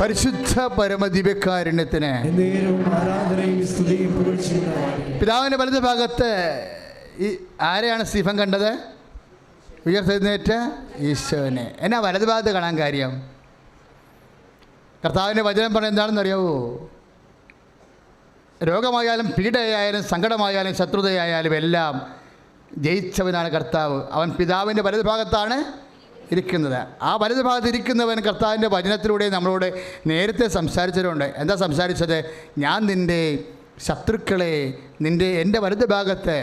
പരിശുദ്ധ പരമദിവ്യകാരുണ്യത്തിന് പിതാവിന്റെ. പിതാവിന്റെ വലത് ഭാഗത്ത് ഈ ആരെയാണ് സ്റ്റീഫൻ കണ്ടത്? ഉയർത്തെഴുന്നേറ്റ ഈശോനെ. എന്നാ വലത് ഭാഗത്ത് കാണാൻ കാര്യം? കർത്താവിന്റെ വചനം പറഞ്ഞ എന്താണെന്ന് അറിയാവോ രോഗമായാലും പീഡയായാലും സങ്കടമായാലും ശത്രുതയായാലും എല്ലാം ജയിച്ചവനാണ് കർത്താവ്. അവൻ പിതാവിന്റെ വലത് ഭാഗത്താണ് ഇരിക്കുന്നത്. ആ വലത് ഭാഗത്ത് ഇരിക്കുന്നവൻ കർത്താവിന്റെ വചനത്തിലൂടെ നമ്മളോട് നേരത്തെ സംസാരിച്ചതുകൊണ്ട് എന്താ സംസാരിച്ചത്? ഞാൻ നിന്റെ ശത്രുക്കളെ നിന്റെ എന്റെ വലത് ഭാഗത്ത്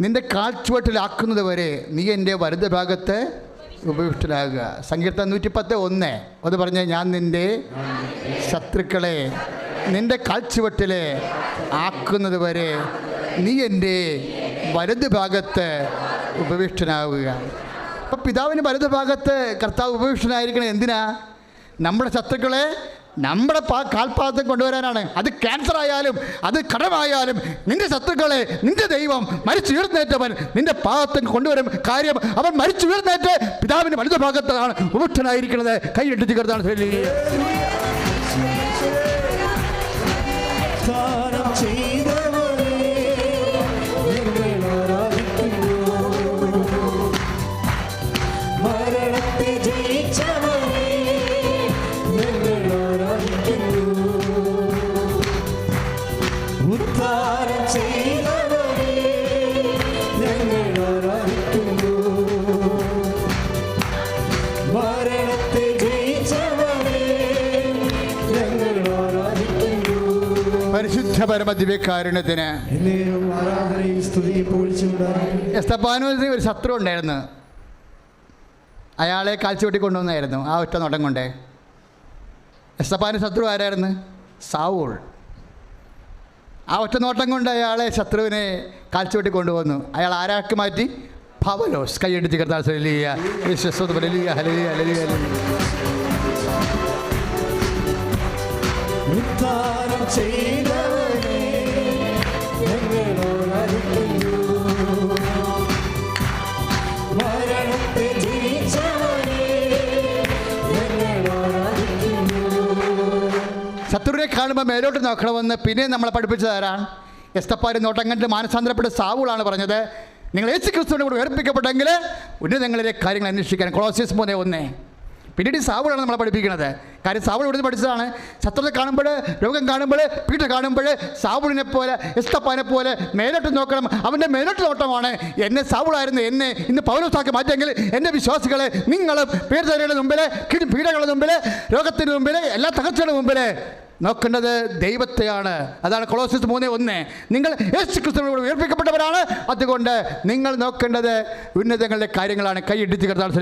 നിന്റെ കാൽച്ചുവട്ടിലാക്കുന്നത് വരെ നീ എന്റെ വലത് ഭാഗത്ത് ഉപവിഷ്ടനാകുക സങ്കീർത്തനം നൂറ്റിപ്പത്ത് ഒന്ന്. അത് പറഞ്ഞ ഞാൻ നിന്റെ ശത്രുക്കളെ നിന്റെ കാൽച്ചുവട്ടിൽ ആക്കുന്നത് വരെ നീ എന്റെ വലത് ഭാഗത്ത് ഉപവിഷ്ടനാവുക അപ്പം പിതാവിന് വലത് ഭാഗത്ത് കർത്താവ് ഉപവിഷ്ടനായിരിക്കണം എന്തിനാ? നമ്മുടെ ശത്രുക്കളെ നമ്മുടെ പാ കാൽപാദം കൊണ്ടുവരാനാണ്. അത് ക്യാൻസർ ആയാലും അത് കടമായാലും നിന്റെ ശത്രുക്കളെ നിന്റെ ദൈവം മരിച്ചുയർന്നേറ്റവൻ നിന്റെ പാദത്തിൽ കൊണ്ടുവരും കാര്യം അവൻ മരിച്ചുയർന്നേറ്റ് പിതാവിന്റെ വലുത ഭാഗത്താണ് ഉപുഷ്ടനായിരിക്കുന്നത് കൈയിട്ടിച്ച് കരുതാണ് പരിശുദ്ധ പരമ ദിവ്യകാരുണ്യത്തിന്. എസ്തപ്പാനോസിന് ഒരു ശത്രു ഉണ്ടായിരുന്നു. അയാളെ കാൽച്ചുവട്ടി കൊണ്ടുവന്നായിരുന്നു ആ ഒറ്റ നോട്ടം കൊണ്ടേ. എസ്തപ്പാന് ശത്രു ആരായിരുന്നു? സാവൂൾ. ആ ഒറ്റ നോട്ടം കൊണ്ട് അയാളെ ശത്രുവിനെ കാൽച്ചുവട്ടി കൊണ്ടുവന്നു. അയാൾ ആരാക്കി മാറ്റി? പവലോസ് ഹല്ലേലൂയ. ഉദ്ധാരം ശത്രുവിനെ കാണുമ്പോൾ മേലോട്ട് നോക്കണമെന്ന് പിന്നെ നമ്മളെ പഠിപ്പിച്ചത് ആരാണ്? എസ്തപ്പാരി നോട്ടം കണ്ട് മാനസാന്തരപ്പെട്ട് സാവുളാണ് പറഞ്ഞത്. നിങ്ങൾ യേശു ക്രിസ്തുവിനെ കൂടെ ഉയർപ്പിക്കപ്പെട്ടെങ്കിൽ ഉന്നതങ്ങളിലെ കാര്യങ്ങൾ അന്വേഷിക്കാൻ കൊളോസിയസ് മൂന്നേ ഒന്നേ. പിന്നീട് ഈ സാവൂളാണ് നമ്മളെ പഠിപ്പിക്കുന്നത് കാര്യം സാവൾ ഇവിടുന്ന് പഠിച്ചതാണ്. ശത്രുത കാണുമ്പോൾ രോഗം കാണുമ്പോൾ പീഠ കാണുമ്പോൾ സാവുളിനെ പോലെ എസ്തപ്പാനെ പോലെ മേലോട്ട് നോക്കണം. അവന്റെ മേലോട്ട് നോട്ടമാണ്. എന്നെ സാവുളായിരുന്നു എന്നെ ഇന്ന് പൗരസാക്കി മാറ്റിയെങ്കിൽ എന്റെ വിശ്വാസികളെ നിങ്ങൾ പീഡയുടെ മുമ്പിൽ പീഡകളുടെ മുമ്പിൽ രോഗത്തിന് മുമ്പിൽ എല്ലാ തകർച്ചയുടെ മുമ്പിൽ നോക്കേണ്ടത് ദൈവത്തെയാണ്. അതാണ് കൊളോസിസ് മൂന്ന് ഒന്ന്. നിങ്ങൾ യേശു ക്രിസ്തുവിനോട് ഉയർപ്പിക്കപ്പെട്ടവരാണ്. അതുകൊണ്ട് നിങ്ങൾ നോക്കേണ്ടത് ഉന്നതങ്ങളുടെ കാര്യങ്ങളാണ്. കൈയിടിച്ച് കിടന്നാൽ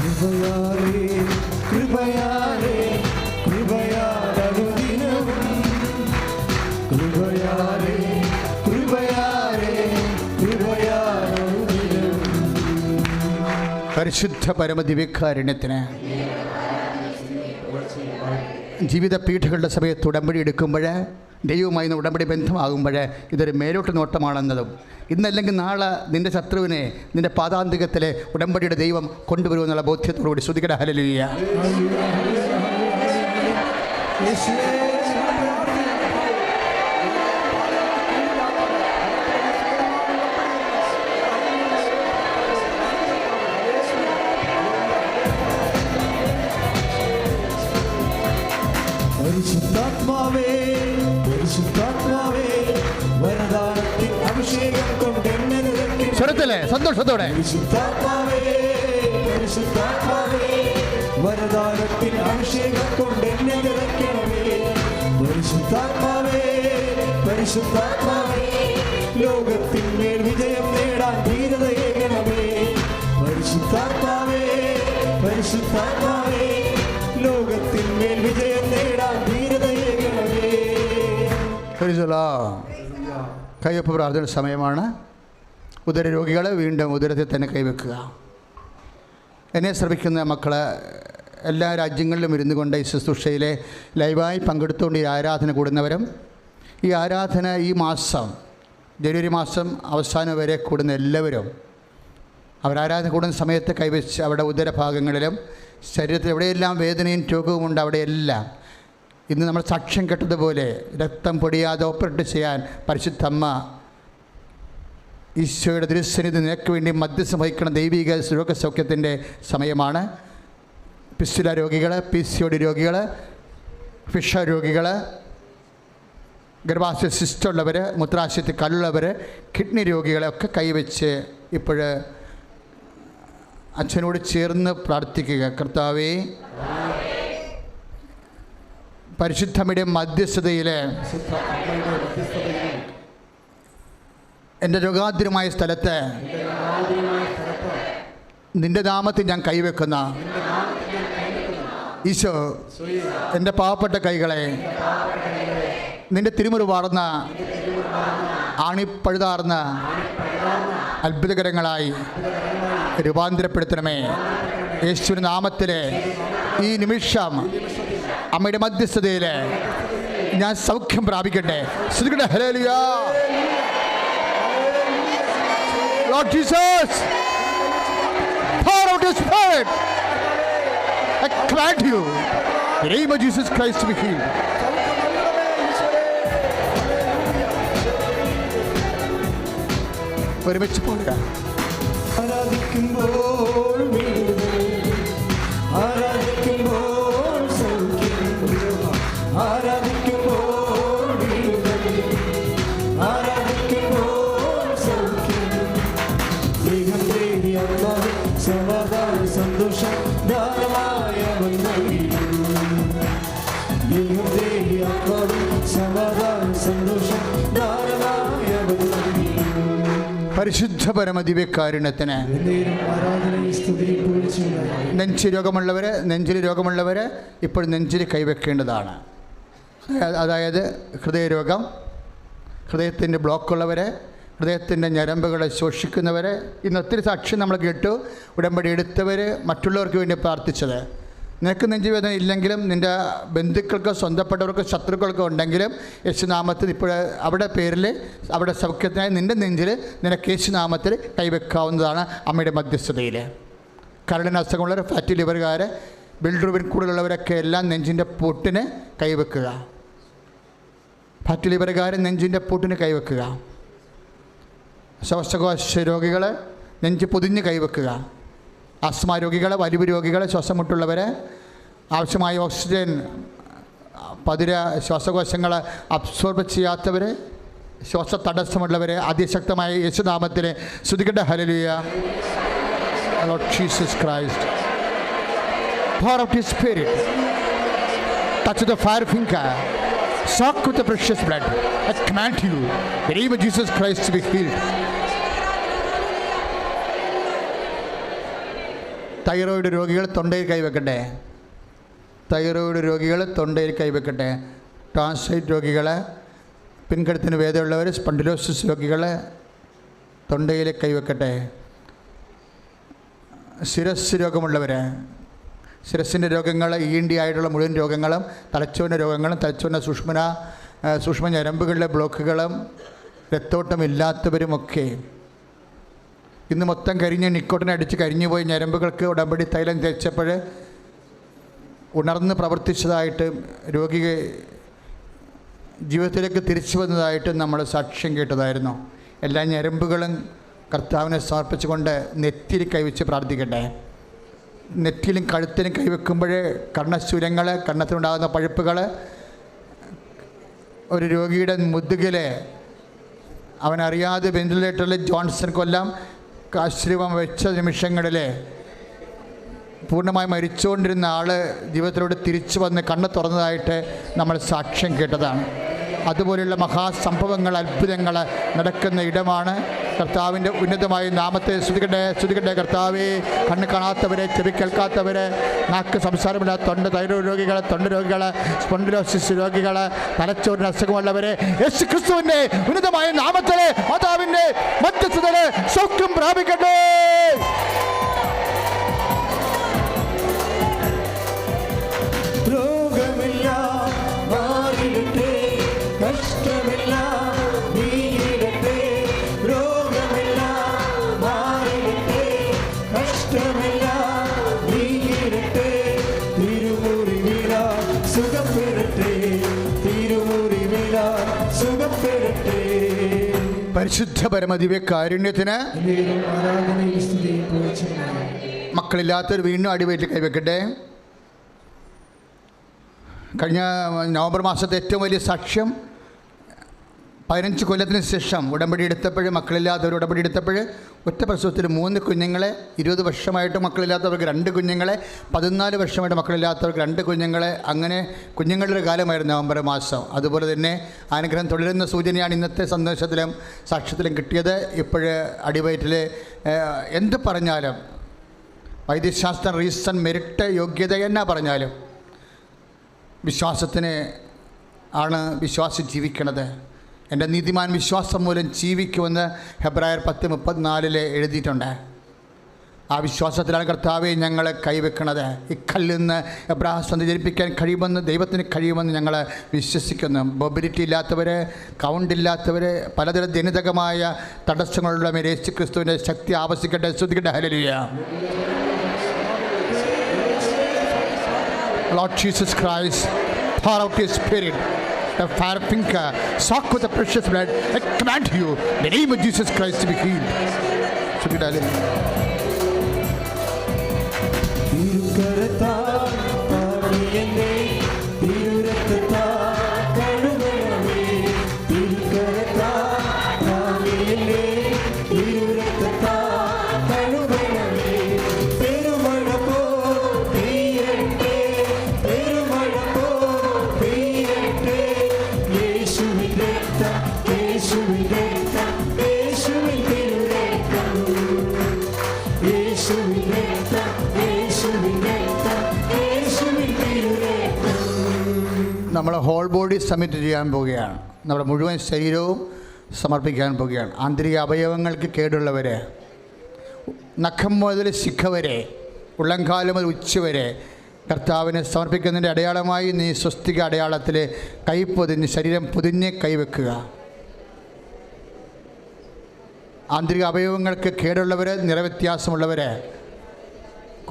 കൃപയാലേ കൃപയാലേ. പരിശുദ്ധ പരമദിവ്യകാരുണ്യത്തിന് ജീവിത പീഠകളുടെ സമയത്ത് ഉടമ്പടി എടുക്കുമ്പോൾ ദൈവവുമായി ഉടമ്പടി ബന്ധമാകുമ്പോൾ ഇതൊരു മേലോട്ട് നോട്ടമാണെന്നതും ഇന്നല്ലെങ്കിൽ നാളെ നിന്റെ ശത്രുവിനെ നിന്റെ പാതാന്തികത്തിലെ ഉടമ്പടിയുടെ ദൈവം കൊണ്ടുവരുമെന്നുള്ള ബോധ്യത്തോടുകൂടി ശ്രുതികട ഹലലിയ ஆத்மாவே பரிசுத்தாத்மாவே வரதானத்தின் அபிஷேகம் கொண்டென்ன சுரத்துல சந்தோஷத்தோட பரிசுத்தாத்மாவே பரிசுத்தாத்மாவே வரதானத்தின் அபிஷேகம் கொண்டென்ன நிரக்கினவே பரிசுத்தாத்மாவே பரிசுத்தாத்மாவே லோகத்தின் மேல் விஜயம் நேடான் தீரத ஏகனவே பரிசுத்தாத்மாவே பரிசுத்தாத்மாவே லோகத்தின் மேல் விஜயம் நேடான் தீரத കയ്യൊപ്പ് പ്രാർത്ഥന സമയമാണ്. ഉദര രോഗികളെ വീണ്ടും ഉദരത്തിൽ തന്നെ കൈവെക്കുക. എന്നെ ശ്രമിക്കുന്ന മക്കളെ എല്ലാ രാജ്യങ്ങളിലും ഇരുന്നു കൊണ്ട് ഈ ശുശ്രൂഷയിലെ ലൈവായി പങ്കെടുത്തുകൊണ്ട് ഈ ആരാധന കൂടുന്നവരും ഈ ആരാധന ഈ മാസം ജനുവരി മാസം അവസാനം വരെ കൂടുന്ന എല്ലാവരും അവരാരാധന കൂടുന്ന സമയത്ത് കൈവച്ച് അവിടെ ഉദരഭാഗങ്ങളിലും ശരീരത്തിൽ എവിടെയെല്ലാം വേദനയും രോഗവും ഉണ്ട് അവിടെയെല്ലാം ഇന്ന് നമ്മൾ സാക്ഷ്യം കെട്ടതുപോലെ രക്തം പൊടിയാതെ ഓപ്പറേറ്റ് ചെയ്യാൻ പരിശുദ്ധമ്മ ഈശോയുടെ ദൃശ്യനിധി നിനക്ക് വേണ്ടി മധ്യസ്ഥം വഹിക്കുന്ന ദൈവിക രോഗസൗഖ്യത്തിന്റെ സമയമാണ്. പിസ്തുല രോഗികൾ പി സി ഒ ഡി രോഗികൾ ഫിഷ രോഗികൾ ഗർഭാശയ സിസ്റ്റുള്ളവർ മൂത്രാശയത്തിൽ കല്ലുള്ളവർ കിഡ്നി രോഗികളെയൊക്കെ കൈവച്ച് ഇപ്പോൾ അച്ഛനോട് ചേർന്ന് പ്രാർത്ഥിക്കുക. കർത്താവേ പരിശുദ്ധമ്മയുടെ മധ്യസ്ഥതയിൽ എന്റെ രോഗാതിരമായ സ്ഥലത്ത് നിന്റെ നാമത്തിൽ ഞാൻ കൈവെക്കുന്ന ഈശോ എന്റെ പാവപ്പെട്ട കൈകളെ നിന്റെ തിരുമുറി വാർന്ന ആണിപ്പഴുതാർന്ന അത്ഭുതകരങ്ങളായി രൂപാന്തരപ്പെടുത്തണമേ. യേശുവിന്റെ നാമത്തിലെ ഈ നിമിഷം അമ്മയുടെ മധ്യസ്ഥതയിൽ ഞാൻ സൗഖ്യം പ്രാപിക്കട്ടെ. ഒരുമിച്ച് പോവുക ആരാധിക്കുമ്പോൾ പരിശുദ്ധ പരമദിവ്യകാരുണ്യത്തിന്. നെഞ്ച് രോഗമുള്ളവർ നെഞ്ചിൽ രോഗമുള്ളവർ ഇപ്പോൾ നെഞ്ചിൽ കൈവെക്കേണ്ടതാണ്. അതായത് ഹൃദയരോഗം ഹൃദയത്തിന്റെ ബ്ലോക്കുള്ളവർ ഹൃദയത്തിന്റെ ഞരമ്പുകളെ ശോഷിക്കുന്നവരെ ഇന്ന് ഒത്തിരി സാക്ഷ്യം നമ്മൾ കേട്ടു. ഉടമ്പടി എടുത്തവർ മറ്റുള്ളവർക്ക് വേണ്ടി പ്രാർത്ഥിച്ചത്. നിനക്ക് നെഞ്ചുവേദന ഇല്ലെങ്കിലും നിന്റെ ബന്ധുക്കൾക്ക് സ്വന്തപ്പെട്ടവർക്ക് ശത്രുക്കൾക്ക് ഉണ്ടെങ്കിലും യേശുനാമത്തിൽ ഇപ്പോൾ അവിടെ പേരിൽ അവിടെ സൗഖ്യത്തിനായി നിന്റെ നെഞ്ചിൽ നിനക്ക് യേശുനാമത്തിൽ കൈവെക്കാവുന്നതാണ് അമ്മയുടെ മധ്യസ്ഥതയിൽ കരളിന് അസുഖമുള്ളവർ ഫാറ്റി ലിവറുകാർ ബിൽഡ്രൂബിൻ കൂടുതലുള്ളവരൊക്കെ എല്ലാം നെഞ്ചിന്റെ പൊട്ടിന് കൈവെക്കുക. ഫാറ്റി ലിവറുകാർ നെഞ്ചിന്റെ പൂട്ടിന് കൈവെക്കുക. ശ്വാസകോശ രോഗികൾ നെഞ്ച് പൊതിഞ്ഞ് കൈവെക്കുക. ആസ്മ രോഗികൾ വലിവ് രോഗികൾ ശ്വാസം മുട്ടുള്ളവർ ആവശ്യമായ ഓക്സിജൻ പതിര ശ്വാസകോശങ്ങൾ അബ്സോർബ് ചെയ്യാത്തവർ ശ്വാസ തടസ്സമുള്ളവർ അതിശക്തമായ യേശുനാമത്തിന് ശ്രുതികട്ട hallelujah Jesus Christ for of his spirit touch the fire finger soak with the precious blood I command you the name of Jesus Christ to be healed thyroid രോഗികൾ തൊണ്ടയിൽ കൈവെക്കട്ടെ. തൈറോയിഡ് രോഗികൾ തൊണ്ടയിൽ കൈവെക്കട്ടെ. ട്രാൻസൈറ്റ് രോഗികൾ പിൻകടത്തിന് വേദമുള്ളവർ സ്പണ്ടിലോസിസ് രോഗികൾ തൊണ്ടയിൽ കൈവെക്കട്ടെ. ശിരസ് രോഗമുള്ളവർ ശിരസിന്റെ രോഗങ്ങൾ ഈണ്ടി ആയിട്ടുള്ള മുഴുവൻ രോഗങ്ങളും തലച്ചോറിന്റെ രോഗങ്ങളും തലച്ചോറിന്റെ സൂക്ഷ്മന സൂക്ഷ്മ ഞരമ്പുകളിലെ ബ്ലോക്കുകളും രക്തോട്ടമില്ലാത്തവരുമൊക്കെ ഇന്ന് മൊത്തം കരിഞ്ഞ് നിക്കോട്ടിനടിച്ച് കരിഞ്ഞു പോയി ഞരമ്പുകൾക്ക് ഉടമ്പടി തൈലം തേച്ചപ്പോൾ ഉണർന്ന് പ്രവർത്തിച്ചതായിട്ട് രോഗി ജീവിതത്തിലേക്ക് തിരിച്ചു വന്നതായിട്ട് നമ്മൾ സാക്ഷ്യം കേട്ടതായിരുന്നു. എല്ലാ ഞരമ്പുകളും കർത്താവിനെ സമർപ്പിച്ചുകൊണ്ട് നെറ്റിയിൽ കൈവച്ച് പ്രാർത്ഥിക്കട്ടെ. നെറ്റിയിലും കഴുത്തിലും കൈവെക്കുമ്പോൾ കർണശൂലങ്ങൾ കണ്ണത്തിനുണ്ടാകുന്ന പഴുപ്പുകൾ ഒരു രോഗിയുടെ മുതുകിൽ അവനറിയാതെ വെന്റിലേറ്ററിൽ ജോൺസൺ കൊല്ലം ആശ്രമം വെച്ച നിമിഷങ്ങളിൽ പൂർണമായി മരിച്ചുകൊണ്ടിരുന്ന ആൾ ജീവിതത്തിലൂടെ തിരിച്ചു വന്ന് കണ്ണ് തുറന്നതായിട്ട് നമ്മൾ സാക്ഷ്യം കേട്ടതാണ്. അതുപോലെയുള്ള മഹാസംഭവങ്ങൾ അത്ഭുതങ്ങൾ നടക്കുന്ന ഇടമാണ്. കർത്താവിന്റെ ഉന്നതമായ നാമത്തെ സ്തുതിക്കട്ടെ സ്തുതിക്കട്ടെ കർത്താവെ. കണ്ണ് കാണാത്തവരെ ചെവി കേൾക്കാത്തവരെ നാക്ക് സംസാരമില്ല തൊണ്ട തൈറോയ്ഡ് രോഗികൾ തൊണ്ട രോഗികൾ സ്പോണ്ടിലോസിസ് രോഗികൾ തലച്ചോറിന് അസുഖമുള്ളവരെ യേശു ക്രിസ്തുവിന്റെ ഉന്നതമായ നാമത്തിലെ മാതാവിന്റെ മധ്യസ്ഥതയിലെ സൗഖ്യം പ്രാപിക്കട്ടെ. പരിശുദ്ധ പരമദിവ്യ കാരുണ്യത്തിന് മക്കളില്ലാത്തൊരു വീണ്ടും അടിവയറ്റിൽ കൈവെക്കട്ടെ. കഴിഞ്ഞ നവംബർ മാസത്തെ ഏറ്റവും വലിയ സാക്ഷ്യം പതിനഞ്ച് കൊല്ലത്തിന് ശേഷം ഉടമ്പടി എടുത്തപ്പോൾ മക്കളില്ലാത്തവർ ഉടമ്പടി എടുത്തപ്പോൾ ഒറ്റ പ്രസവത്തിൽ മൂന്ന് കുഞ്ഞുങ്ങളെ ഇരുപത് വർഷമായിട്ട് മക്കളില്ലാത്തവർക്ക് രണ്ട് കുഞ്ഞുങ്ങളെ പതിനാല് വർഷമായിട്ട് മക്കളില്ലാത്തവർക്ക് രണ്ട് കുഞ്ഞുങ്ങളെ. അങ്ങനെ കുഞ്ഞുങ്ങളുടെ ഒരു കാലമായിരുന്നു നവംബർ മാസം. അതുപോലെ തന്നെ അനുഗ്രഹം തുടരുന്ന സൂചനയാണ് ഇന്നത്തെ സന്ദേശത്തിലും സാക്ഷ്യത്തിലും കിട്ടിയത്. ഇപ്പോൾ അടിവയറ്റിൽ എന്ത് പറഞ്ഞാലും വൈദ്യശാസ്ത്ര റീസൺ മെരിറ്റ് യോഗ്യത എന്നാ പറഞ്ഞാലും വിശ്വാസത്തിന് ആണ് വിശ്വാസം ജീവിക്കണത്. എന്റെ നീതിമാൻ വിശ്വാസം മൂലം ജീവിക്കുമെന്ന് ഹെബ്രായർ പത്ത് മുപ്പത്തിനാലിൽ എഴുതിയിട്ടുണ്ട്. ആ വിശ്വാസത്തിലാണ് കർത്താവെ ഞങ്ങൾ കൈവെക്കുന്നത് ഇക്കല്ലിൽ നിന്ന് നിന്ന് എബ്രാഹം ജനിപ്പിക്കാൻ കഴിയുമെന്ന് ദൈവത്തിന് കഴിയുമെന്ന് ഞങ്ങൾ വിശ്വസിക്കുന്നു. മൊബിലിറ്റി ഇല്ലാത്തവർ കൗണ്ട് ഇല്ലാത്തവർ പലതരം ജനിതകമായ തടസ്സങ്ങളുള്ള മേൽ യേശു ക്രിസ്തുവിന്റെ ശക്തി ആവശ്യിക്കട്ടെ ശ്രദ്ധിക്കട്ടെ hallelujah Lord Jesus Christ, pour out. The fire finger, soak with the precious blood. I command you, in the name of Jesus Christ, to be healed. So did I body submit ചെയ്യാൻ പോവുകയാണ്. നമ്മുടെ മുഴുവൻ ശരീരവും സമർപ്പിക്കാൻ പോവുകയാണ്. ആന്തരിക അവയവങ്ങൾക്ക് കേടുള്ളവരെ നഖം മുതൽ ശിഖ വരെ ഉള്ളംകാലം മുതൽ ഉച്ച വരെ കർത്താവിനെ സമർപ്പിക്കുന്നതിന്റെ അടയാളമായി നീ സ്വസ്തിക അടയാളത്തിൽ കൈ ശരീരം പൊതിഞ്ഞ് കൈവെക്കുക ആന്തരിക അവയവങ്ങൾക്ക് കേടുള്ളവർ നിറവ്യത്യാസമുള്ളവർ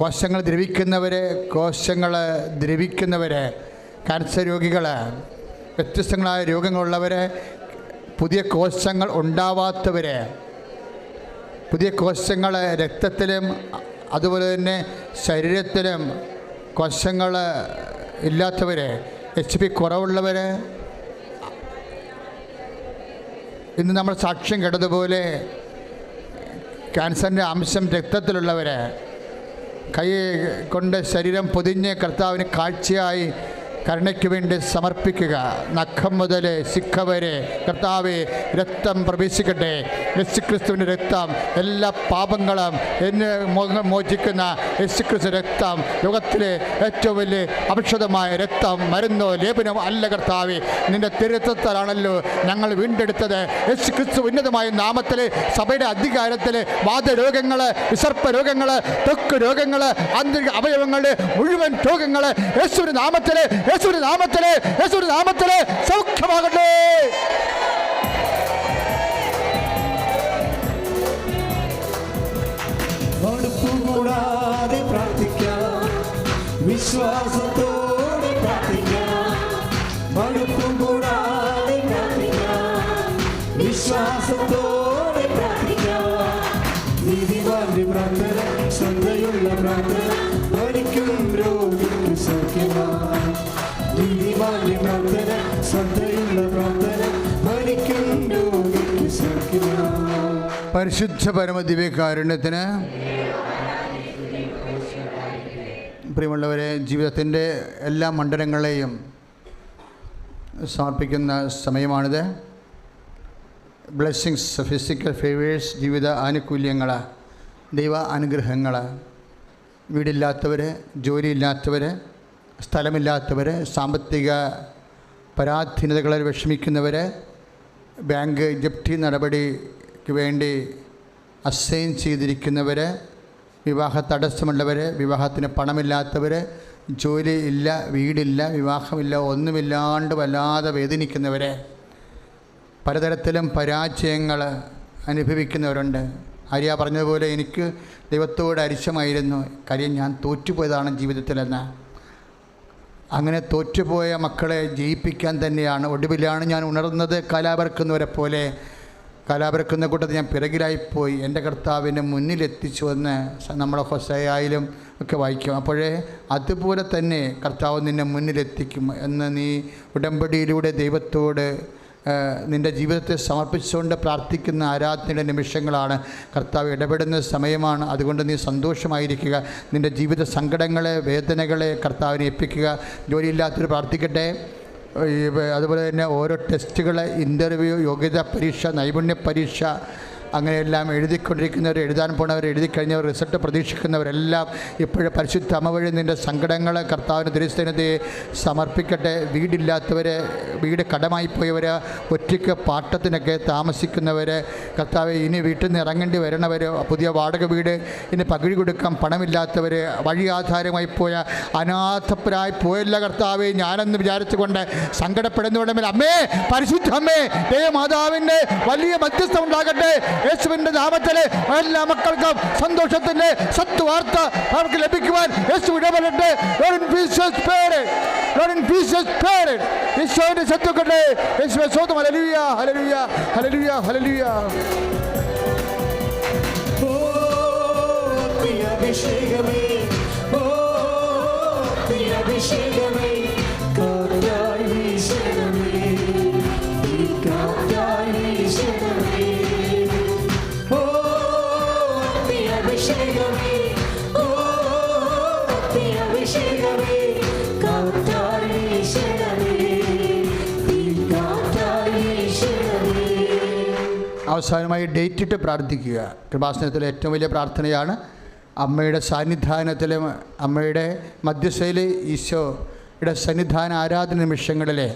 കോശങ്ങൾ ദ്രവിക്കുന്നവർ കോശങ്ങൾ ദ്രവിക്കുന്നവർ ക്യാൻസർ രോഗികൾ വ്യത്യസ്തങ്ങളായ രോഗങ്ങളുള്ളവരെ പുതിയ കോശങ്ങൾ ഉണ്ടാവാത്തവരെ പുതിയ കോശങ്ങൾ രക്തത്തിലും അതുപോലെ തന്നെ ശരീരത്തിലും കോശങ്ങൾ ഇല്ലാത്തവർ എച്ച് പി കുറവുള്ളവരെ ഇന്ന് നമ്മൾ സാക്ഷ്യം കേട്ടതുപോലെ ക്യാൻസറിന്റെ അംശം രക്തത്തിലുള്ളവരെ കൈ കൊണ്ട് ശരീരം പൊതിഞ്ഞ് കർത്താവിന് കാഴ്ചയായി കരുണയ്ക്ക് വേണ്ടി സമർപ്പിക്കുക. നഖം മുതൽ സിഖ വരെ കർത്താവെ രക്തം പ്രവേശിക്കട്ടെ. യേശുക്രിസ്തുവിന്റെ രക്തം എല്ലാ പാപങ്ങളും എന്നെ മോചിക്കുന്ന യേശുക്രിസ്തു രക്തം ലോകത്തിലെ ഏറ്റവും വലിയ അഭിക്ഷതമായ രക്തം മരുന്നോ ലേപനോ അല്ല കർത്താവെ. നിന്റെ തിരുത്തത്താണല്ലോ ഞങ്ങൾ വീണ്ടെടുത്തത്. യേശുക്രിസ്തു ഉന്നതമായ നാമത്തിൽ സഭയുടെ അധികാരത്തിൽ വാദരോഗങ്ങൾ വിസർപ്പ രോഗങ്ങൾ തൊക്ക് രോഗങ്ങൾ ആന്തരിക അവയവങ്ങളുടെ മുഴുവൻ രോഗങ്ങൾ യേശുവിന്റെ നാമത്തിൽ യേശുവിന്റെ നാമത്തിൽ യേശുവിന്റെ നാമത്തിൽ സൗഖ്യമാകട്ടെ മടുപ്പുകൂടാതെ പ്രാർത്ഥിക്കാം വിശ്വാസത്തോടെ പ്രാർത്ഥിക്കാം മടുപ്പുകൂടാതെ പ്രാർത്ഥിക്കാം വിശ്വാസത്തോടെ പ്രാർത്ഥിക്കാം നീതിമാന്റെ പ്രാർത്ഥന ശ്രദ്ധയുള്ള പ്രാർത്ഥന പരിശുദ്ധ പരമദിവ്യകാരുണ്യത്തിന് പ്രിയമുള്ളവരെ ജീവിതത്തിന്റെ എല്ലാ മണ്ഡലങ്ങളെയും സമർപ്പിക്കുന്ന സമയമാണിത്. ബ്ലെസ്സിങ്സ് ഫിസിക്കൽ ഫേവേഴ്സ് ജീവിത ആനുകൂല്യങ്ങൾ ദൈവ അനുഗ്രഹങ്ങൾ വീടില്ലാത്തവർ ജോലിയില്ലാത്തവർ സ്ഥലമില്ലാത്തവർ സാമ്പത്തിക പരാധീനതകളിൽ വിഷമിക്കുന്നവർ ബാങ്ക് ജപ്തി നടപടിക്ക് വേണ്ടി അസൈൻ ചെയ്തിരിക്കുന്നവർ വിവാഹ തടസ്സമുള്ളവർ വിവാഹത്തിന് പണമില്ലാത്തവർ ജോലി ഇല്ല വീടില്ല വിവാഹമില്ല ഒന്നുമില്ലാണ്ട് വല്ലാതെ വേദനിക്കുന്നവർ പലതരത്തിലും പരാജയങ്ങൾ അനുഭവിക്കുന്നവരുണ്ട്. ആര്യ പറഞ്ഞതുപോലെ എനിക്ക് ദൈവത്തോട് അരിശമായിരുന്നു കാര്യം ഞാൻ തോറ്റുപോയതാണ് ജീവിതത്തിലെന്ന്. അങ്ങനെ തോറ്റുപോയ മക്കളെ ജയിപ്പിക്കാൻ തന്നെയാണ് ഒടുവിലാണ് ഞാൻ ഉണർന്നത് കലാപർക്കുന്നവരെ പോലെ. കലാപരക്കുന്ന കൂട്ടത്തിൽ ഞാൻ പിറകിലായിപ്പോയി. എന്റെ കർത്താവിന്റെ മുന്നിലെത്തിച്ചു എന്ന് നമ്മുടെ ഹൊസയായാലും ഒക്കെ വായിക്കും. അപ്പോഴേ അതുപോലെ തന്നെ കർത്താവ് നിന്നെ മുന്നിലെത്തിക്കും എന്ന് നീ ഉടമ്പടിയിലൂടെ ദൈവത്തോട് നിന്റെ ജീവിതത്തെ സമർപ്പിച്ചുകൊണ്ട് പ്രാർത്ഥിക്കുന്ന ആരാധനയുടെ നിമിഷങ്ങളാണ്. കർത്താവ് ഇടപെടുന്ന സമയമാണ്. അതുകൊണ്ട് നീ സന്തോഷമായിരിക്കുക. നിന്റെ ജീവിത സങ്കടങ്ങളെ വേദനകളെ കർത്താവിനെ ഏൽപ്പിക്കുക. ജോലിയില്ലാത്തൊരു പ്രാർത്ഥിക്കട്ടെ. ഈ അതുപോലെ തന്നെ ഓരോ ടെസ്റ്റുകൾ ഇന്റർവ്യൂ യോഗ്യതാ പരീക്ഷ നൈപുണ്യ പരീക്ഷ അങ്ങനെയെല്ലാം എഴുതിക്കൊണ്ടിരിക്കുന്നവർ എഴുതാൻ പോണവർ എഴുതി കഴിഞ്ഞവർ റിസൾട്ട് പ്രതീക്ഷിക്കുന്നവരെല്ലാം ഇപ്പോഴും പരിശുദ്ധ അമ്മ വഴി നിന്റെ സങ്കടങ്ങൾ കർത്താവിന് തിരുസ്ഥനത്തെ സമർപ്പിക്കട്ടെ. വീടില്ലാത്തവർ വീട് കടമായി പോയവർ ഒറ്റയ്ക്ക് പാട്ടത്തിനൊക്കെ താമസിക്കുന്നവർ കർത്താവ് ഇനി വീട്ടിൽ നിന്ന് ഇറങ്ങേണ്ടി വരണവർ പുതിയ വാടക വീട് ഇനി പകുതി കൊടുക്കാൻ പണമില്ലാത്തവർ വഴി ആധാരമായി പോയ അനാഥപ്പരായി പോയല്ല കർത്താവെ ഞാനെന്ന് വിചാരിച്ചുകൊണ്ട് സങ്കടപ്പെടുന്നവരുടെ മേൽ അമ്മേ പരിശുദ്ധ അമ്മേ ദേ ദേവമാതാവിന്റെ വലിയ മധ്യസ്ഥം ഉണ്ടാകട്ടെ. യേശുവിന്റെ നാമത്തിൽ എല്ലാ മക്കൾക്കും സന്തോഷത്തിന്റെ സത്വാർത്ത അവർക്ക് ലഭിക്കുവാൻ യേശു ഇടപെടട്ടെ. യേശുവിന്റെ സത്വക്കട്ടെ യേശുവെ സ്വന്തം ഹല്ലേലൂയ ഹല്ലേലൂയ ഓ പ്രിയ അഭിഷേകമേ ഓ അഭിഷേകമേ അവസാനമായി ഡേറ്റ് ഇട്ട് പ്രാർത്ഥിക്കുക. കൃപാസനത്തിലെ ഏറ്റവും വലിയ പ്രാർത്ഥനയാണ് അമ്മയുടെ സാന്നിധാനത്തിലെ അമ്മയുടെ മധ്യസ്ഥയിൽ ഈശോയുടെ സന്നിധാന ആരാധന നിമിഷങ്ങളിലെ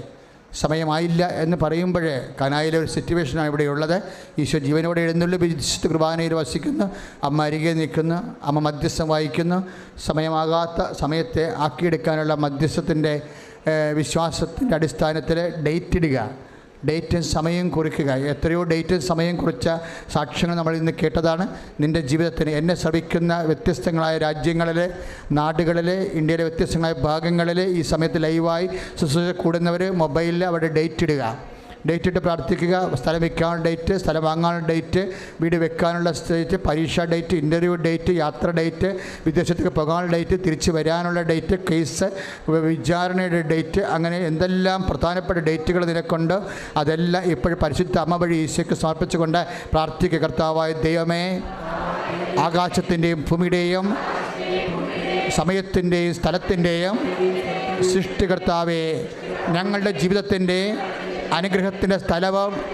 സമയമായില്ല എന്ന് പറയുമ്പോഴേ കനായിലെ ഒരു സിറ്റുവേഷനാണ് ഇവിടെയുള്ളത് ഈശോ ജീവനോടെ എഴുന്നള്ളി വിശുദ്ധ കുർബാനയിൽ വസിക്കുന്നു. അമ്മ അരികെ നിൽക്കുന്നു. അമ്മ മധ്യസ്ഥം വായിക്കുന്നു സമയമാകാത്ത സമയത്തെ ആക്കിയെടുക്കാനുള്ള മധ്യസ്ഥത്തിന്റെ വിശ്വാസത്തിന്റെ അടിസ്ഥാനത്തിൽ ഡേറ്റ് ഇടുക. ഡേറ്റും സമയം കുറിക്കുക. എത്രയോ ഡേറ്റും സമയം കുറിച്ച സാക്ഷ്യങ്ങൾ നമ്മൾ ഇന്ന് കേട്ടതാണ്. നിന്റെ ജീവിതത്തിന് എന്നെ ശ്രമിക്കുന്ന വ്യത്യസ്തങ്ങളായ രാജ്യങ്ങളിലെ നാടുകളിലെ ഇന്ത്യയിലെ വ്യത്യസ്തങ്ങളായ ഭാഗങ്ങളിൽ ഈ സമയത്ത് ലൈവായി ശുശ്രൂഷ കൂടുന്നവർ മൊബൈലിൽ അവിടെ ഡേറ്റ് ഇടുക. ഡേറ്റ് ഇട്ട് പ്രാർത്ഥിക്കുക സ്ഥലം വയ്ക്കാനുള്ള ഡേറ്റ് സ്ഥലം വാങ്ങാനുള്ള ഡേറ്റ് വീട് വെക്കാനുള്ള ഡേറ്റ് പരീക്ഷ ഡേറ്റ് ഇന്റർവ്യൂ ഡേറ്റ് യാത്ര ഡേറ്റ് വിദേശത്തേക്ക് പോകാനുള്ള ഡേറ്റ് തിരിച്ച് വരാനുള്ള ഡേറ്റ് കേസ് വിചാരണയുടെ ഡേറ്റ് അങ്ങനെ എന്തെല്ലാം പ്രധാനപ്പെട്ട ഡേറ്റുകൾ നിനക്കുണ്ട് അതെല്ലാം ഇപ്പോഴും പരിശുദ്ധ അമ്മ വഴി ഈശോയ്ക്ക് സമർപ്പിച്ചുകൊണ്ട് പ്രാർത്ഥിക്കുക. കർത്താവായ ദൈവമേ ആകാശത്തിന്റെയും ഭൂമിയുടെയും സമയത്തിന്റെയും സ്ഥലത്തിന്റെയും സൃഷ്ടികർത്താവേ ഞങ്ങളുടെ ജീവിതത്തിന്റെ അനുഗ്രഹത്തിന്റെ സ്ഥലവും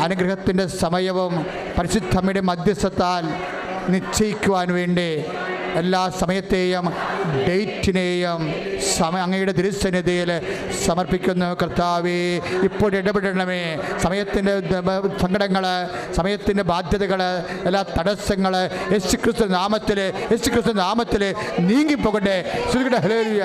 അനുഗ്രഹത്തിന്റെ സമയവും പരിശുദ്ധമ്മയുടെ മധ്യസ്ഥത്താൽ നിശ്ചയിക്കുവാൻ വേണ്ടി എല്ലാ സമയത്തെയും ഡേറ്റിനെയും സമ അങ്ങയുടെ തിരുസന്നിധിയിൽ സമർപ്പിക്കുന്നു. കർത്താവേ ഇപ്പോൾ ഇടപെടണമേ. സമയത്തിന്റെ സങ്കടങ്ങൾ സമയത്തിന്റെ ബാധ്യതകൾ എല്ലാ തടസ്സങ്ങൾ യേശുക്രിസ്തു നാമത്തിൽ യേശുക്രിസ്തു നാമത്തിൽ നീങ്ങിപ്പോകട്ടെ. ശ്രുതികട്ടെ ഹലേലിയ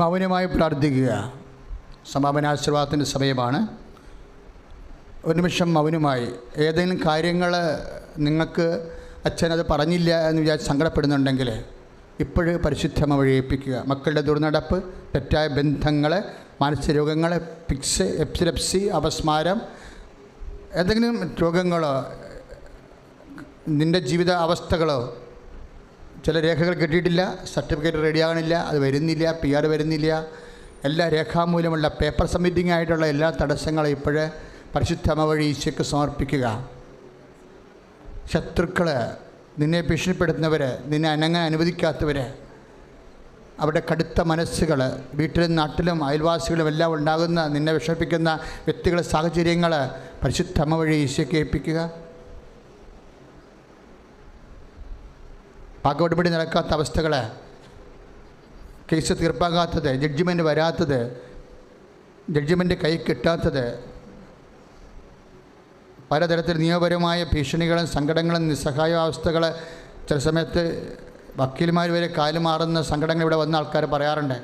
മൗനമായി പ്രാർത്ഥിക്കുക. സമാപനാശീർവാദത്തിന്റെ സമയമാണ്. ഒരു നിമിഷം മൗനമായി. ഏതെങ്കിലും കാര്യങ്ങൾ നിങ്ങൾക്ക് അച്ഛനത് പറഞ്ഞില്ല എന്ന് വിചാരിച്ച് സങ്കടപ്പെടുന്നുണ്ടെങ്കിൽ ഇപ്പോഴ് പരിശുദ്ധമ വഴി ഏൽപ്പിക്കുക മക്കളുടെ ദുർനടപ്പ് തെറ്റായ ബന്ധങ്ങൾ മാനസിക രോഗങ്ങൾ പിക്സ് എപ്സിലെപ്സി അപസ്മാരം ഏതെങ്കിലും രോഗങ്ങളോ നിന്റെ ജീവിത അവസ്ഥകളോ ചില രേഖകൾ കിട്ടിയിട്ടില്ല സർട്ടിഫിക്കറ്റ് റെഡിയാകണില്ല അത് വരുന്നില്ല പി ആർ വരുന്നില്ല. എല്ലാ രേഖാമൂലമുള്ള പേപ്പർ സബ്മിറ്റിംഗ് ആയിട്ടുള്ള എല്ലാ തടസ്സങ്ങളും ഇപ്പോഴേ പരിശുദ്ധമ വഴി ഈശയ്ക്ക് സമർപ്പിക്കുക. ശത്രുക്കൾ നിന്നെ ഭീഷണിപ്പെടുത്തുന്നവർ നിന്നെ അനങ്ങാൻ അനുവദിക്കാത്തവർ അവരുടെ കടുത്ത മനസ്സുകൾ വീട്ടിലും നാട്ടിലും അയൽവാസികളും എല്ലാം ഉണ്ടാകുന്ന നിന്നെ വിഷമിപ്പിക്കുന്ന വ്യക്തികളുടെ സാഹചര്യങ്ങൾ പരിശുദ്ധമ വഴി ഈശയ്ക്ക് ഏൽപ്പിക്കുക. പാകോടുപടി നടക്കാത്ത അവസ്ഥകൾ കേസ് തീർപ്പാകാത്തത് ജഡ്ജിമെന്റ് വരാത്തത് ജഡ്ജിമെന്റ് കൈ കിട്ടാത്തത് പലതരത്തിൽ നിയമപരമായ ഭീഷണികളും സങ്കടങ്ങളും നിസ്സഹായാവസ്ഥകൾ ചില സമയത്ത് വക്കീൽമാർ വരെ കാലുമാറുന്ന സങ്കടങ്ങൾ ഇവിടെ വന്ന ആൾക്കാർ പറയാറുണ്ട്.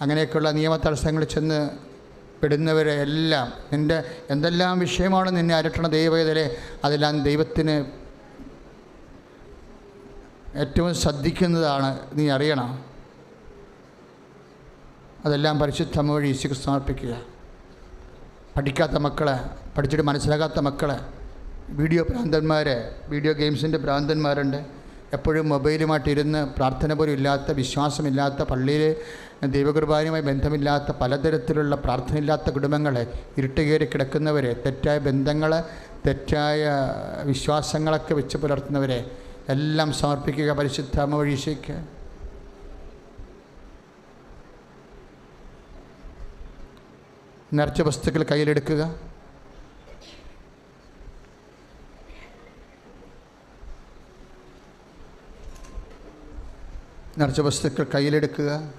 അങ്ങനെയൊക്കെയുള്ള നിയമ തടസ്സങ്ങളിൽ ചെന്ന് പെടുന്നവരെ എല്ലാം നിന്റെ എന്തെല്ലാം വിഷയമാണ് നിന്നെ അരട്ടണ ദൈവവേദനെ അതെല്ലാം ദൈവത്തിന് ഏറ്റവും ശ്രദ്ധിക്കുന്നതാണ് നീ അറിയണം. അതെല്ലാം പരിശുദ്ധ വഴി ഈശോക്ക് സമർപ്പിക്കുക. പഠിക്കാത്ത മക്കളെ പഠിച്ചിട്ട് മനസ്സിലാകാത്ത മക്കളെ വീഡിയോ ഭ്രാന്തന്മാർ വീഡിയോ ഗെയിംസിന്റെ ഭ്രാന്തന്മാരുണ്ട് എപ്പോഴും മൊബൈലുമായിട്ടിരുന്ന് പ്രാർത്ഥന പോലും ഇല്ലാത്ത വിശ്വാസമില്ലാത്ത പള്ളിയിൽ ദൈവകുർബാനയുമായി ബന്ധമില്ലാത്ത പലതരത്തിലുള്ള പ്രാർത്ഥനയില്ലാത്ത കുടുംബങ്ങളെ ഇരുട്ടുകയറി കിടക്കുന്നവരെ തെറ്റായ ബന്ധങ്ങളെ തെറ്റായ വിശ്വാസങ്ങളൊക്കെ വെച്ച് പുലർത്തുന്നവരെ എല്ലാം സമർപ്പിക്കുക പരിശുദ്ധ അമ്മ വഴീശയ്ക്ക് നിറച്ച വസ്തുക്കൾ കയ്യിലെടുക്കുക. നിറച്ച വസ്തുക്കൾ കയ്യിലെടുക്കുക.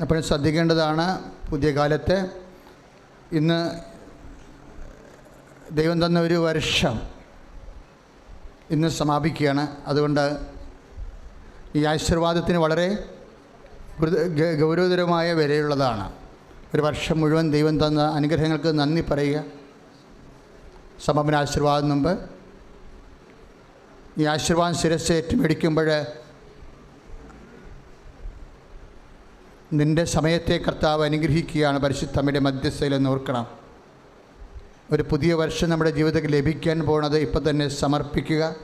അപ്പോഴും ശ്രദ്ധിക്കേണ്ടതാണ് പുതിയ കാലത്തെ ഇന്ന് ദൈവം തന്ന ഒരു വർഷം ഇന്ന് സമാപിക്കുകയാണ്. അതുകൊണ്ട് ഈ ആശീർവാദത്തിന് വളരെ ഗൗരവതരമായ വിലയുള്ളതാണ്. ഒരു വർഷം മുഴുവൻ ദൈവം തന്ന അനുഗ്രഹങ്ങൾക്ക് നന്ദി പറയുക. സമാപന ആശീർവാദം മുമ്പ് ഈ ആശീർവാദം ശിരസ് ഏറ്റുമേടിക്കുമ്പോൾ നിന്റെ സമയത്തെ കർത്താവ് അനുഗ്രഹിക്കുകയാണ്. പരിശുദ്ധമ്മയുടെ മധ്യസ്ഥയിൽ ഓർക്കണം. ഒരു പുതിയ വർഷം നമ്മുടെ ജീവിതത്തിൽ ലഭിക്കാൻ പോണത് ഇപ്പം തന്നെ സമർപ്പിക്കുക.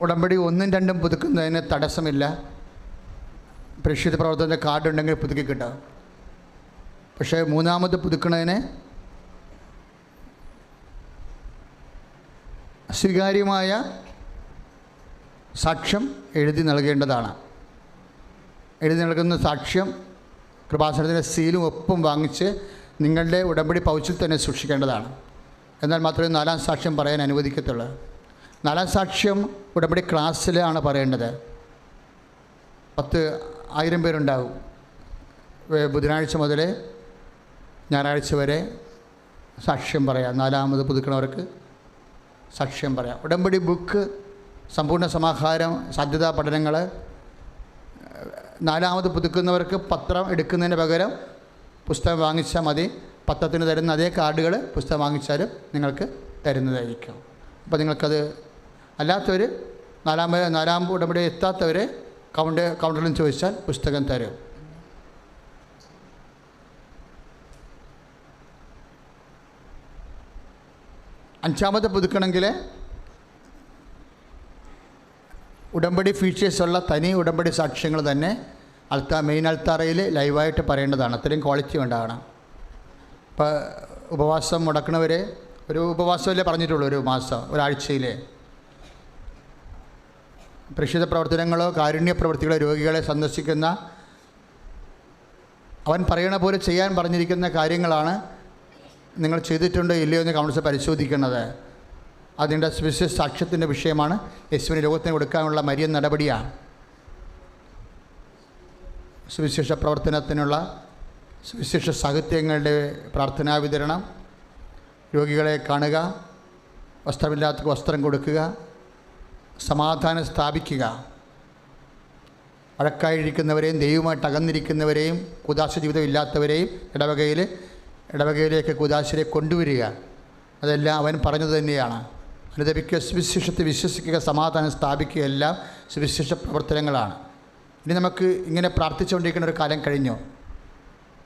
ഉടമ്പടി ഒന്നും രണ്ടും പുതുക്കുന്നതിന് തടസ്സമില്ല. പ്രേക്ഷിത പ്രവർത്തനത്തിന്റെ കാർഡ് ഉണ്ടെങ്കിൽ പുതുക്കി കിട്ടാം പക്ഷേ മൂന്നാമത് പുതുക്കുന്നതിന് സ്വീകാര്യമായ സാക്ഷ്യം എഴുതി നൽകേണ്ടതാണ്. എഴുതി നൽകുന്ന സാക്ഷ്യം കൃപാസനത്തിന്റെ സീലും ഒപ്പും വാങ്ങിച്ച് നിങ്ങളുടെ ഉടമ്പടി പൗച്ചിൽ തന്നെ സൂക്ഷിക്കേണ്ടതാണ്. എന്നാൽ മാത്രമേ നാലാം സാക്ഷ്യം പറയാൻ അനുവദിക്കത്തുള്ളൂ. നാലാം സാക്ഷ്യം ഉടമ്പടി ക്ലാസ്സിലാണ് പറയേണ്ടത്. പത്ത് ആയിരം പേരുണ്ടാകും ബുധനാഴ്ച മുതൽ ഞായറാഴ്ച വരെ സാക്ഷ്യം പറയാം. നാലാമത് പുതുക്കണവർക്ക് സാക്ഷ്യം പറയാം. ഉടമ്പടി ബുക്ക് സമ്പൂർണ സമാഹാരം സാധ്യതാ പഠനങ്ങൾ നാലാമത് പുതുക്കുന്നവർക്ക് പത്രം എടുക്കുന്നതിന് പകരം പുസ്തകം വാങ്ങിച്ചാൽ മതി. പത്രത്തിന് തരുന്ന അതേ കാർഡുകൾ പുസ്തകം വാങ്ങിച്ചാലും നിങ്ങൾക്ക് തരുന്നതായിരിക്കും. അപ്പോൾ നിങ്ങൾക്കത് അല്ലാത്തവർ നാലാം നാലാം ഉടമ്പടി എത്താത്തവർ കൗണ്ട് കൗണ്ടറിൽ ചോദിച്ചാൽ പുസ്തകം തരും. അഞ്ചാമത് പുതുക്കണമെങ്കിൽ ഉടമ്പടി ഫീച്ചേഴ്സുള്ള തനി ഉടമ്പടി സാക്ഷ്യങ്ങൾ തന്നെ അൾത്താ മെയിൻ അൾത്താറയിൽ ലൈവായിട്ട് പറയേണ്ടതാണ്. അത്രയും ക്വാളിറ്റി ഉണ്ടാകണം ഇപ്പോൾ ഉപവാസം മുടക്കണവർ ഒരു ഉപവാസമല്ലേ പറഞ്ഞിട്ടുള്ളൂ ഒരു മാസം ഒരാഴ്ചയിൽ പ്രക്ഷിത പ്രവർത്തനങ്ങളോ കാരുണ്യ പ്രവൃത്തികളോ രോഗികളെ സന്ദർശിക്കുന്ന അവൻ പറയണ പോലെ ചെയ്യാൻ പറഞ്ഞിരിക്കുന്ന കാര്യങ്ങളാണ് നിങ്ങൾ ചെയ്തിട്ടുണ്ടോ ഇല്ലയോ എന്ന് കൗൺസിൽ പരിശോധിക്കുന്നത്. അതിന്റെ സുവിശേഷ സാക്ഷ്യത്തിന്റെ വിഷയമാണ് യേശുവിന് ലോകത്തിന് കൊടുക്കാനുള്ള മരിയ നടപടിയാണ് സുവിശേഷ പ്രവർത്തനത്തിനുള്ള സുവിശേഷ സാഹിത്യങ്ങളുടെ പ്രാർത്ഥനാ വിതരണം രോഗികളെ കാണുക വസ്ത്രമില്ലാത്ത വസ്ത്രം കൊടുക്കുക സമാധാനം സ്ഥാപിക്കുക. വഴക്കായിരിക്കുന്നവരെയും ദൈവമായിട്ട് അകന്നിരിക്കുന്നവരെയും കുദാശ ജീവിതം ഇല്ലാത്തവരെയും ഇടവകയിൽ ഇടവകയിലേക്ക് കുദാശരെ കൊണ്ടുവരിക. അതെല്ലാം അവൻ പറഞ്ഞത് തന്നെയാണ്. അനുദപിക്കുക സുവിശേഷത്തെ വിശ്വസിക്കുക സമാധാനം സ്ഥാപിക്കുക എല്ലാം സുവിശേഷ പ്രവർത്തനങ്ങളാണ്. ഇനി നമുക്ക് ഇങ്ങനെ പ്രാർത്ഥിച്ചുകൊണ്ടിരിക്കുന്ന ഒരു കാലം കഴിഞ്ഞു.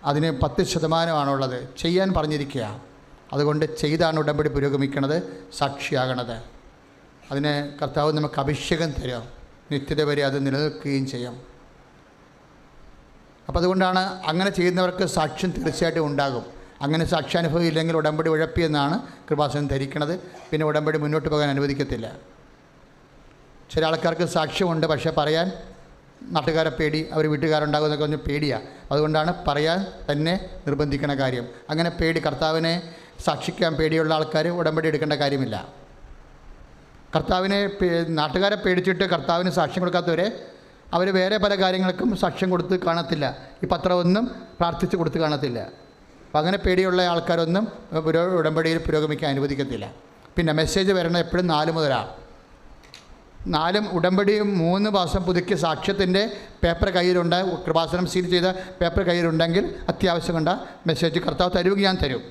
അതിന് പത്ത് ശതമാനമാണുള്ളത്. ചെയ്യാൻ പറഞ്ഞിരിക്കുക. അതുകൊണ്ട് ചെയ്താണ് ഉടമ്പടി പുരോഗമിക്കുന്നത് സാക്ഷിയാകണത്. അതിന് കർത്താവ് നമുക്ക് അഭിഷേകം തരും. നിത്യത വരെ അത് നിലനിൽക്കുകയും ചെയ്യും. അപ്പോൾ അതുകൊണ്ടാണ് അങ്ങനെ ചെയ്യുന്നവർക്ക് സാക്ഷ്യം തീർച്ചയായിട്ടും ഉണ്ടാകും. അങ്ങനെ സാക്ഷ്യാനുഭവം ഇല്ലെങ്കിൽ ഉടമ്പടി ഉഴപ്പിയെന്നാണ് കൃപാസനം ധരിക്കുന്നത് പിന്നെ ഉടമ്പടി മുന്നോട്ട് പോകാൻ അനുവദിക്കത്തില്ല. ചില ആൾക്കാർക്ക് സാക്ഷ്യമുണ്ട് പക്ഷേ പറയാൻ നാട്ടുകാരെ പേടി അവർ വീട്ടുകാരുണ്ടാകും എന്നൊക്കെ പറഞ്ഞ് പേടിയാണ് അതുകൊണ്ടാണ് പറയാൻ തന്നെ നിർബന്ധിക്കുന്ന കാര്യം. അങ്ങനെ പേടി കർത്താവിനെ സാക്ഷിക്കാൻ പേടിയുള്ള ആൾക്കാർ ഉടമ്പടി എടുക്കേണ്ട കാര്യമില്ല. കർത്താവിനെ നാട്ടുകാരെ പേടിച്ചിട്ട് കർത്താവിന് സാക്ഷ്യം കൊടുക്കാത്തവരെ അവർ വേറെ പല കാര്യങ്ങൾക്കും സാക്ഷ്യം കൊടുത്ത് കാണത്തില്ല. ഈ പത്രമൊന്നും പ്രാർത്ഥിച്ച് കൊടുത്ത് കാണത്തില്ല. അപ്പം അങ്ങനെ പേടിയുള്ള ആൾക്കാരൊന്നും പുരോ ഉടമ്പടിയിൽ പുരോഗമിക്കാൻ അനുവദിക്കത്തില്ല. പിന്നെ മെസ്സേജ് വരണം എപ്പോഴും നാല് മുതലാണ് നാലും ഉടമ്പടിയും മൂന്ന് മാസം പുതുക്കിയ സാക്ഷ്യത്തിന്റെ പേപ്പർ കയ്യിലുണ്ട്. കൃപാസനം സീൽ ചെയ്ത പേപ്പർ കയ്യിലുണ്ടെങ്കിൽ അത്യാവശ്യം കണ്ട മെസ്സേജ് കർത്താവ് തരുമെങ്കിൽ ഞാൻ തരും.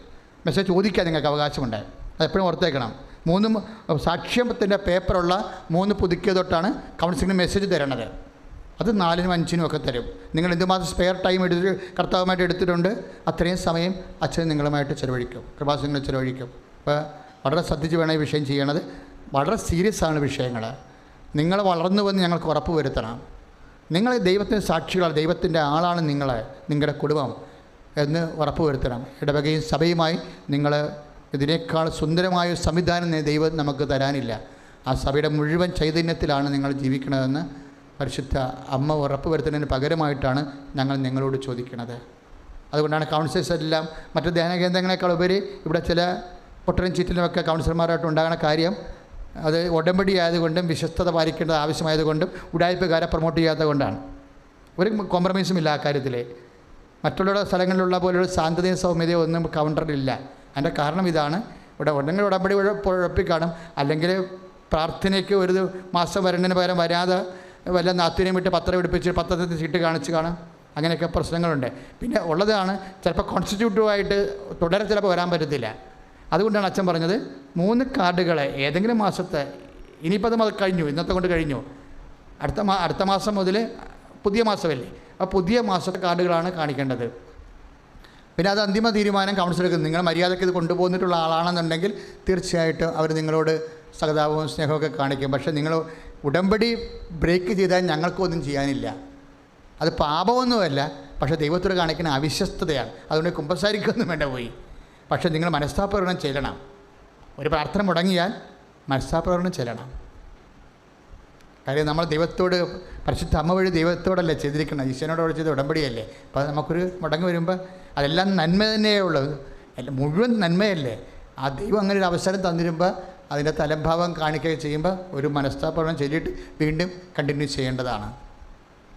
മെസ്സേജ് ചോദിക്കാൻ നിങ്ങൾക്ക് അവകാശമുണ്ട്. അതെപ്പോഴും ഓർത്തേക്കണം. മൂന്നും സാക്ഷ്യത്തിന്റെ പേപ്പറുള്ള മൂന്ന് പുതുക്കിയ തൊട്ടാണ് കൗൺസിലിംഗ് മെസ്സേജ് തരണത്. അത് നാലിനും അഞ്ചിനും ഒക്കെ തരും. നിങ്ങൾ എന്തുമാത്രം സ്പെയർ ടൈം എടുത്തിട്ട് കർത്താവുമായിട്ട് എടുത്തിട്ടുണ്ട് അത്രയും സമയം അച്ഛൻ നിങ്ങളുമായിട്ട് ചിലവഴിക്കും. കൃപാസനങ്ങൾ ചിലവഴിക്കും. അപ്പോൾ വളരെ ശ്രദ്ധിച്ച് വേണം ഈ വിഷയം ചെയ്യണത്. വളരെ സീരിയസ് ആണ് വിഷയങ്ങൾ. നിങ്ങൾ വളർന്നു വന്ന് ഞങ്ങൾക്ക് ഉറപ്പ് വരുത്തണം. നിങ്ങൾ ദൈവത്തിന്റെ സാക്ഷികളാണ് ദൈവത്തിന്റെ ആളാണ് നിങ്ങൾ നിങ്ങളുടെ കുടുംബം എന്ന് ഉറപ്പ് വരുത്തണം. ഇടവകയും സഭയുമായി നിങ്ങൾ ഇതിനേക്കാൾ സുന്ദരമായ സംവിധാനം ദൈവം നമുക്ക് തരാനില്ല. ആ സഭയുടെ മുഴുവൻ ചൈതന്യത്തിലാണ് നിങ്ങൾ ജീവിക്കണതെന്ന് പരിശുദ്ധ അമ്മ ഉറപ്പ് വരുത്തുന്നതിന് പകരമായിട്ടാണ് ഞങ്ങൾ നിങ്ങളോട് ചോദിക്കുന്നത്. അതുകൊണ്ടാണ് കൗൺസിലേഴ്സ് എല്ലാം മറ്റ് ധ്യാന കേന്ദ്രങ്ങളെക്കാൾ ഉപരി ഇവിടെ ചില പൊട്ടലും ചീറ്റിലുമൊക്കെ കൗൺസിലർമാരായിട്ട് ഉണ്ടാകുന്ന കാര്യം അത് ഉടമ്പടി ആയതുകൊണ്ടും വിശ്വസ്തത പാലിക്കേണ്ടത് ആവശ്യമായതുകൊണ്ടും ഉടായ്പകാരെ പ്രൊമോട്ട് ചെയ്യാത്തത് കൊണ്ടാണ് ഒരു കോംപ്രമൈസും ഇല്ല ആ കാര്യത്തിൽ മറ്റുള്ള സ്ഥലങ്ങളിലുള്ള പോലെയുള്ള ശാന്തതയും സൗമ്യതയും ഒന്നും കൗണ്ടറിലില്ല അതിന്റെ കാരണം ഇതാണ്. ഇവിടെ ഉണ്ടെങ്കിൽ ഉടമ്പടി ഉഴപ്പിക്കാണും. അല്ലെങ്കിൽ പ്രാർത്ഥനയ്ക്ക് ഒരു മാസം വരേണ്ടതിന് പകരം വരാതെ വല്ല നാത്തിനെയും വിട്ട് പത്രം പിടിപ്പിച്ച് പത്രത്തിൽ ചീട്ട് കാണിച്ച് കാണാം. അങ്ങനെയൊക്കെ പ്രശ്നങ്ങളുണ്ട്. പിന്നെ ഉള്ളതാണ് ചിലപ്പോൾ കോൺസ്റ്റിറ്റ്യൂട്ടീവായിട്ട് തുടരെ ചിലപ്പോൾ വരാൻ പറ്റത്തില്ല. അതുകൊണ്ടാണ് അച്ഛൻ പറഞ്ഞത് മൂന്ന് കാർഡുകളെ ഏതെങ്കിലും മാസത്തെ ഇനിയിപ്പോൾ അത് കഴിഞ്ഞു ഇന്നത്തെ കൊണ്ട് കഴിഞ്ഞു. അടുത്ത മാ അടുത്ത മാസം മുതൽ പുതിയ മാസമല്ലേ? ആ പുതിയ മാസത്തെ കാർഡുകളാണ് കാണിക്കേണ്ടത്. പിന്നെ അത് അന്തിമ തീരുമാനം കൗൺസിൽ എടുക്കുന്നത് നിങ്ങൾ മര്യാദയ്ക്ക് ഇത് കൊണ്ടുപോന്നിട്ടുള്ള ആളാണെന്നുണ്ടെങ്കിൽ തീർച്ചയായിട്ടും അവർ നിങ്ങളോട് സഹതാപവും സ്നേഹമൊക്കെ കാണിക്കും. പക്ഷേ നിങ്ങൾ ഉടമ്പടി ബ്രേക്ക് ചെയ്താൽ ഞങ്ങൾക്കൊന്നും ചെയ്യാനില്ല. അത് പാപമൊന്നുമല്ല പക്ഷേ ദൈവത്തോട് കാണിക്കുന്ന അവിശ്വസ്തതയാണ്. അതുകൊണ്ട് കുമ്പസാരിക്കൊന്നും വേണ്ട പോയി. പക്ഷേ നിങ്ങൾ മനസ്താപ്രകടനം ചെല്ലണം. ഒരു പ്രാർത്ഥന മുടങ്ങിയാൽ മനസ്താപ്രകടനം ചെല്ലണം. കാര്യം നമ്മൾ ദൈവത്തോട് പരിശുദ്ധ അമ്മ വഴി ദൈവത്തോടല്ലേ ചെയ്തിരിക്കണം ഈശ്വരനോട് ചെയ്ത ഉടമ്പടിയല്ലേ? അപ്പോൾ നമുക്കൊരു മുടങ്ങി വരുമ്പോൾ അതെല്ലാം നന്മ തന്നെയേ ഉള്ളൂ. എല്ലാം മുഴുവൻ നന്മയല്ലേ? ആ ദൈവം അങ്ങനെ ഒരു അവസരം തന്നിരുമ്പോൾ അതിന്റെ തലംഭാവം കാണിക്കുകയും ചെയ്യുമ്പോൾ ഒരു മനസ്താപനം ചൊല്ലിയിട്ട് വീണ്ടും കണ്ടിന്യൂ ചെയ്യേണ്ടതാണ്.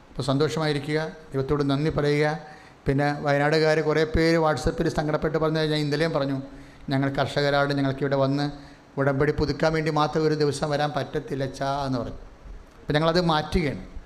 അപ്പോൾ സന്തോഷമായിരിക്കുക. ദൈവത്തോട് നന്ദി പറയുക. പിന്നെ വയനാടുകാർ കുറേ പേര് വാട്സപ്പിൽ സങ്കടപ്പെട്ട് പറഞ്ഞു ഞാൻ ഇന്നലെയും പറഞ്ഞു ഞങ്ങൾ കർഷകരാണ് ഞങ്ങൾക്കിവിടെ വന്ന് ഉടമ്പടി പുതുക്കാൻ വേണ്ടി മാത്രം ഒരു ദിവസം വരാൻ പറ്റത്തില്ല ചാ എന്ന് പറഞ്ഞു. അപ്പോൾ ഞങ്ങളത് മാറ്റുകയാണ്.